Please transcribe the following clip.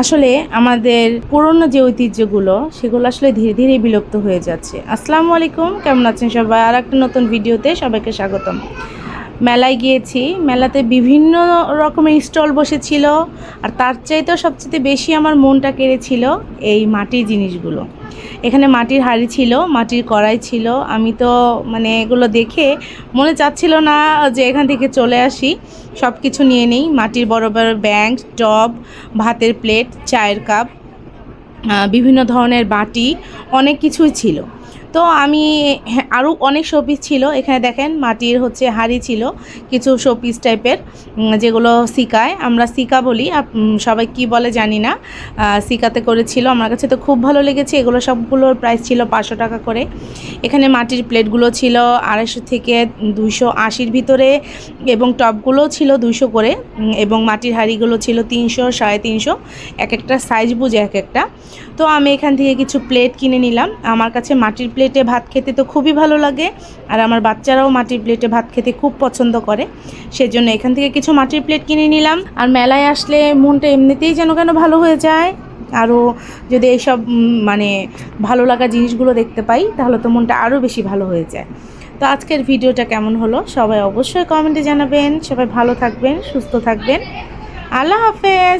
আসলে আমাদের পুরনো যে ঐতিহ্যগুলো, সেগুলো আসলে ধীরে ধীরে বিলুপ্ত হয়ে যাচ্ছে। আসসালামু আলাইকুম, কেমন আছেন সবাই? আর একটা নতুন ভিডিওতে সবাইকে স্বাগতম। মেলায় গিয়েছি। মেলাতে বিভিন্ন রকমের স্টল বসেছিল। আর তার চাইতেও সবচেয়ে বেশি আমার মনটা কেড়েছিল এই মাটির জিনিসগুলো। এখানে মাটির হাঁড়ি ছিল, মাটির কড়াই ছিল। আমি তো মানে এগুলো দেখে মনে চাচ্ছিল না যে এখান থেকে চলে আসি। সব কিছু নিয়ে নিই। মাটির বড় বড় ব্যাংক, টব, ভাতের প্লেট, চায়ের কাপ বিভিন্ন ধরনের বাটি, অনেক কিছুই ছিল। তো আমি, আরও অনেক শোপিস ছিল। এখানে দেখেন মাটির হচ্ছে হাঁড়ি ছিল, কিছু শোপিস টাইপের যেগুলো সিকায়। আমরা সিকা বলি সবাই কি বলে জানি না। সিকাতে করেছিল। আমার কাছে তো খুব ভালো লেগেছে। এগুলো সবগুলোর প্রাইস ছিল পাঁচশো টাকা করে। এখানে মাটির প্লেটগুলো ছিল আড়াইশো থেকে দুইশো আশির ভিতরে এবং টপগুলোও ছিল দুইশো করে। এবং মাটির হাঁড়িগুলো ছিল তিনশো, সাড়ে তিনশো। এক একটা সাইজ বুঝে এক একটা। তো আমি এখান থেকে কিছু প্লেট কিনে নিলাম। আমার কাছে মাটির প্লেটে ভাত খেতে তো খুবই ভালো লাগে। আর আমার বাচ্চারাও মাটির প্লেটে ভাত খেতে খুব পছন্দ করে। সেজন্য এখান থেকে কিছু মাটির প্লেট কিনে নিলাম। আর মেলায় আসলে মনটা এমনিতেই যেন কেন ভালো হয়ে যায়। আরও যদি এইসব মানে ভালো লাগা জিনিসগুলো দেখতে পাই, তাহলে তো মনটা আরও বেশি ভালো হয়ে যায়। তো আজকের ভিডিওটা কেমন হলো? সবাই অবশ্যই কমেন্টে জানাবেন। সবাই ভালো থাকবেন, সুস্থ থাকবেন। আল্লাহ হাফেজ!